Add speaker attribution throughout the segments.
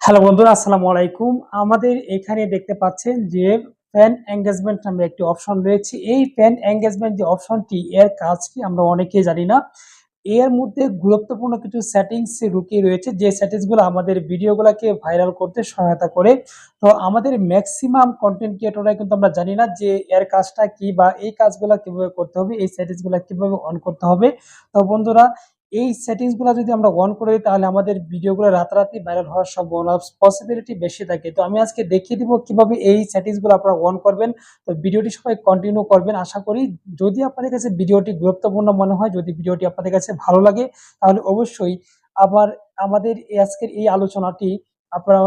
Speaker 1: Hello বন্ধুরা, আসসালামু আলাইকুম। আমাদের এখানে দেখতে পাচ্ছেন যে ফ্যান এঙ্গেজমেন্ট নামে একটি অপশন রয়েছে। এই ফ্যান এঙ্গেজমেন্ট যে অপশনটি এর কাজ কি আমরা অনেকেই জানি না। এর মধ্যে গুরুত্বপূর্ণ কিছু সেটিংস লুকিয়ে রয়েছে। যে সেটিংসগুলো আমাদের ভিডিওগুলোকে ভাইরাল করতে সহায়তা করে। তো আমাদের ম্যাক্সিমাম কন্টেন্ট ক্রিয়েটররা কিন্তু আমরা জানি না যে এর কাজটা কি বা এই কাজগুলো কীভাবে করতে হবে, এই সেটিংসগুলো কীভাবে অন করতে হবে। তো বন্ধুরা এই সেটিংসগুলা যদি আমরা অন করে দিই, তাহলে আমাদের ভিডিওগুলো রাতারাতি ভাইরাল হওয়ার সম্ভাবনা পসিবিলিটি বেশি থাকে। তো আমি আজকে দেখিয়ে দিব কীভাবে এই সেটিংসগুলো আপনারা অন করবেন। তো ভিডিওটি সবাই কন্টিনিউ করবেন, আশা করি যদি আপনাদের কাছে ভিডিওটি গুরুত্বপূর্ণ মনে হয়, যদি ভিডিওটি আপনাদের কাছে ভালো লাগে, তাহলে অবশ্যই আবার আমাদের আজকের এই আলোচনাটি আপনারা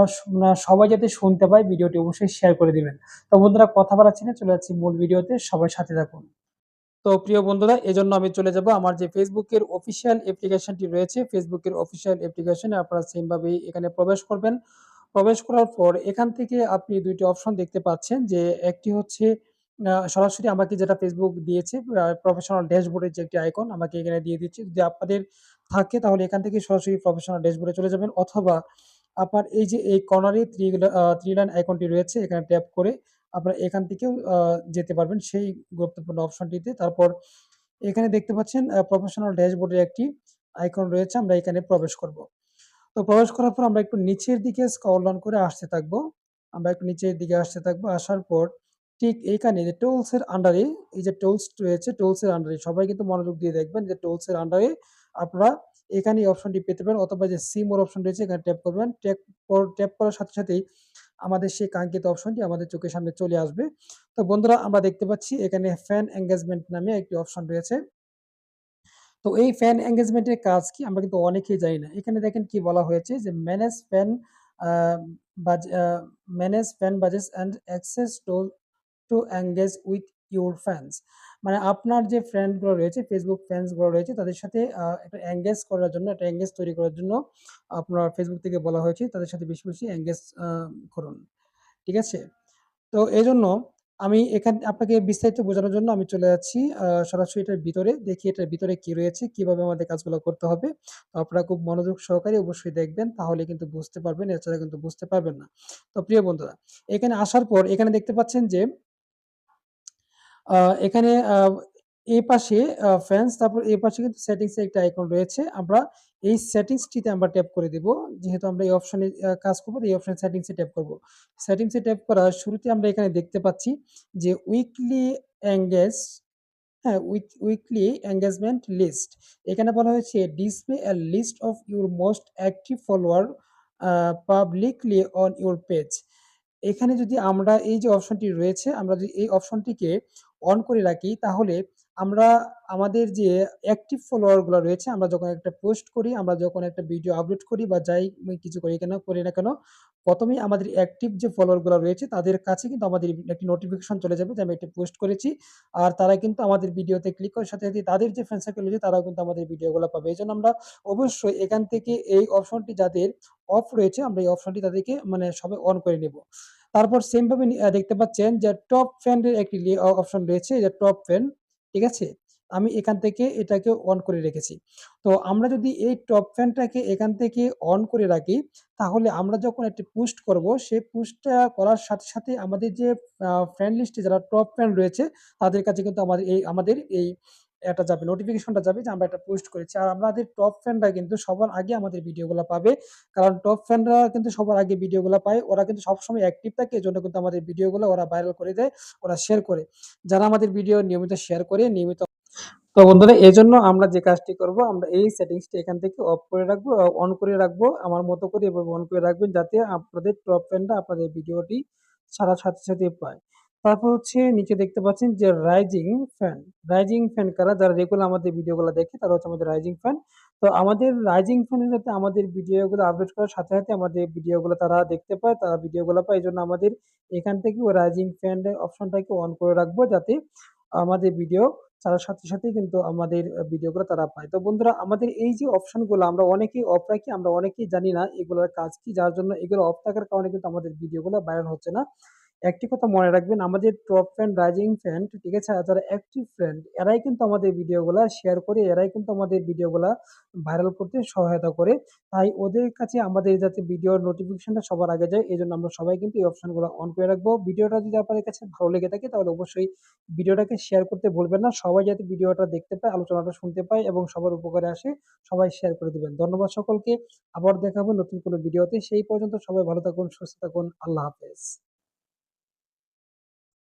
Speaker 1: সবাই যাতে শুনতে পায় ভিডিওটি অবশ্যই শেয়ার করে দিবেন। তো বন্ধুরা, কথা বাড়াচ্ছি না, চলে যাচ্ছি মূল ভিডিওতে সবাই সাথে থাকুন। তো প্রিয় বন্ধুরা, এজন্য আমি চলে যাব আমার যে ফেসবুকের অফিসিয়াল অ্যাপ্লিকেশনটি রয়েছে ফেসবুকের অফিসিয়াল অ্যাপ্লিকেশনে আপনারা সেমভাবেই এখানে প্রবেশ করবেন। প্রবেশ করার পর এখান থেকে আপনি দুইটি অপশন দেখতে পাচ্ছেন যে একটি হচ্ছে সরাসরি আমাকে যেটা ফেসবুক দিয়েছে প্রফেশনাল ড্যাশবোর্ডের যে একটি আইকন আমাকে এখানে দিয়ে দিচ্ছে। যদি আপনাদের থাকে তাহলে এখান থেকে সরাসরি প্রফেশনাল ড্যাশবোর্ডে চলে যাবেন অথবা আপনার এই যে এই কর্নারে থ্রি থ্রি লাইন আইকনটি রয়েছে, এখানে ট্যাপ করে আপনারা এখান থেকেও যেতে পারবেন সেই গুরুত্বপূর্ণ অপশনটিতে। তারপর এখানে দেখতে পাচ্ছেন প্রফেশনাল ড্যাশবোর্ডের একটি আইকন রয়েছে। আমরা এখানে প্রবেশ করব। তো প্রবেশ করার পর আমরা একটু নিচের দিকে স্কল ডাউন করে আসতে থাকব। আমরা একটু নিচের দিকে আসতে থাকব। আসার পর ঠিক এইখানে যে টুলস এর আন্ডারে এই যে টোলস রয়েছে, টুলস এর আন্ডারে সবাই কিন্তু মনোযোগ দিয়ে দেখবেন যে টুলস এর আন্ডারে আপনারা এখানে এই অপশনটি পেতে পারেন অথবা যে সি মোর অপশন রয়েছে এখানে ট্যাপ করবেন। ট্যাপ ট্যাপ করার সাথে সাথেই আমাদের সেই কাঙ্ক্ষিত অপশনটি আমাদের চোখের সামনে চলে আসবে। তো বন্ধুরা আমরা দেখতে পাচ্ছি এখানে ফ্যান এনগেজমেন্ট নামে একটি অপশন রয়েছে। তো এই ফ্যান এনগেজমেন্ট এর কাজ কি? আমরা কিন্তু অনেকেই জানি না। এখানে দেখেন কি বলা হয়েছে যে manage fan manage fan badges and access to to engage with your fans. মানে আপনার যে ফ্রেন্ডগুলো রয়েছে, ফেসবুক ফ্যান্সগুলো রয়েছে তাদের সাথে একটা এনগেজ করার জন্য, একটা এনগেজ তৈরি করার জন্য আপনার ফেসবুক থেকে বলা হয়েছে তাদের সাথে বেশি, বেশি এনগেজ আ করুন। ঠিক আছে? তো এই জন্য আমি এখান আপনাকে বিস্তারিত বোঝানোর জন্য আমি চলে যাচ্ছি সরাসরি এটার ভিতরে। দেখি এটার ভিতরে কি রয়েছে, কীভাবে আমাদের কাজগুলো করতে হবে। তো আপনারা খুব মনোযোগ সহকারে অবশ্যই দেখবেন। তাহলে কিন্তু বুঝতে পারবেন। এছাড়া কিন্তু বুঝতে পারবেন না। তো প্রিয় বন্ধুরা, এখানে আসার পর এখানে দেখতে পাচ্ছেন যে এখানে এই পাশে আ ফ্রেন্ডস তারপর এই পাশে কিন্তু সেটিংস একটা আইকন রয়েছে। আমরা এই সেটিংসটিতে আমরা ট্যাপ করে দিব। যেহেতু আমরা এই অপশনে কাজ করব এই অপশন সেটিংস এ ট্যাপ করব। সেটিংসে ট্যাপ করার শুরুতে আমরা এখানে দেখতে পাচ্ছি যে উইকলি অ্যাঙ্গেজ হ্যাঁ, উইকলি এনগেজমেন্ট লিস্ট। এখানে বলা হয়েছে display a list of your most active follower publicly on your page. এখানে যদি আমরা এই যে অপশনটি রয়েছে, আমরা যদি এই অপশনটিকে অন করে রাখি তাহলে আমরা আমাদের যে অ্যাক্টিভ ফলোয়ারগুলো রয়েছে, আমরা যখন একটা পোস্ট করি, আমরা যখন একটা ভিডিও আপলোড করি বা যাই কিছু করি কেন করি না কেন, প্রথমেই আমাদের অ্যাক্টিভ যে ফলোয়ারগুলো রয়েছে তাদের কাছে কিন্তু আমাদের একটি নোটিফিকেশন চলে যাবে যে আমি একটা পোস্ট করেছি। আর তারা কিন্তু আমাদের ভিডিওতে ক্লিক করার সাথে, সাথে তাদের যে ফ্রেন্ড সার্কেল রয়েছে তারাও কিন্তু আমাদের ভিডিওগুলো পাবে। এজন্য আমরা অবশ্যই এখান থেকে এই অপশনটি যাদের অফ রয়েছে আমরা এই অপশনটি তাদেরকে মানে সবাই অন করে নেব। তারপর সেম ভাবে নি আ দেখতে পাচ্ছেন যে টপ ফ্রেন্ড এর একটি অপশন রয়েছে যে টপ ফ্রেন্ড, ঠিক আছে? আমি এখান থেকে এটাকে অন করে রেখেছি। তো আমরা যদি এই টপ ফ্যানটাকে এখান থেকে অন করে রাখি, তাহলে আমরা যখন একটি পুস্ট করব, সেই পুস্টটা করার সাথে, সাথে আমাদের যে ফ্যান লিস্টে যারা টপ ফ্যান রয়েছে তাদের কাছে কিন্তু আমাদের এই আমাদের এই এটা যাবে নোটিফিকেশনটা যাবে যে আমরা একটা পোস্ট করেছি। আর আমাদের টপ ফ্যানরা কিন্তু সবার আগে আমাদের ভিডিওগুলা পাবে। কারণ টপ ফ্যানরা কিন্তু সবার আগে ভিডিওগুলা পায়। ওরা কিন্তু সবসময় অ্যাক্টিভ থাকে। এজন্য কিন্তু আমাদের ভিডিওগুলো ওরা ভাইরাল করে দেয়, ওরা শেয়ার করে। যারা আমাদের ভিডিও নিয়মিত শেয়ার করে, নিয়মিত তো বন্ধুরা এই জন্য আমরা যে কাজটি করব, আমরা এই সেটিংসটি এখান থেকে অফ করে রাখব, অন করে রাখব। আমার মতো করে এভাবে অন করে রাখবেন যাতে আপনাদের টপ ফ্যানরা আপনাদের ভিডিওটি ছাড়ার সাথে, সাথে পায়। তারপর হচ্ছে নিচে দেখতে পাচ্ছেন যে রাইজিং ফ্যান। রাইজিং ফ্যান কারা? যারা রেগুলার আমাদের ভিডিওগুলা দেখে তারা হচ্ছে আমাদের রাইজিং ফ্যান। তো আমাদের রাইজিং ফ্যানের সাথে আমাদের ভিডিওগুলো আপলোড করার সাথে, সাথে আমাদের ভিডিওগুলো তারা দেখতে পায়, তারা ভিডিওগুলো পায়। এজন্য আমাদের এখান থেকেও রাইজিং ফ্যান অপশনটাকে অন করে রাখব যাতে আমাদের ভিডিও ছাড়ার সাথে, সাথে কিন্তু আমাদের ভিডিওগুলো তারা পায়। তো বন্ধুরা আমাদের এই যে অপশনগুলো আমরা অনেকেই অফ রাখি, আমরা অনেকেই জানি না এগুলোর কাজ কি? যার জন্য এগুলো অফ থাকার কারণে কিন্তু আমাদের ভিডিওগুলো ভাইরাল হচ্ছে না। একটি কথা মনে রাখবেন আমাদের টপ ফ্যান, রাইজিং ফ্যান ঠিক আছে? আর যারা অ্যাক্টিভ ফ্যান এরাই কিন্তু আমাদের ভিডিওগুলা শেয়ার করে, এরাই কিন্তু আমাদের ভিডিওগুলা ভাইরাল করতে সহায়তা করে। তাই ওদের কাছে আমাদের যাতে ভিডিওর নোটিফিকেশনটা সবার আগে যায় এজন্য আমরা সবাই কিন্তু এই অপশনগুলো অন করে রাখব। ভিডিওটা যদি আপনাদের কাছে ভালো লেগে থাকে তাহলে অবশ্যই ভিডিওটাকে শেয়ার করতে ভুলবেন না। সবাই যাতে ভিডিওটা দেখতে পায়, আলোচনাটা শুনতে পায় এবং সবার উপকারে আসে সবাই শেয়ার করে দিবেন। ধন্যবাদ সকলকে। আবার দেখাবো নতুন কোনো ভিডিওতে। সেই পর্যন্ত সবাই ভালো থাকুন, সুস্থ থাকুন। আল্লাহ হাফেজ।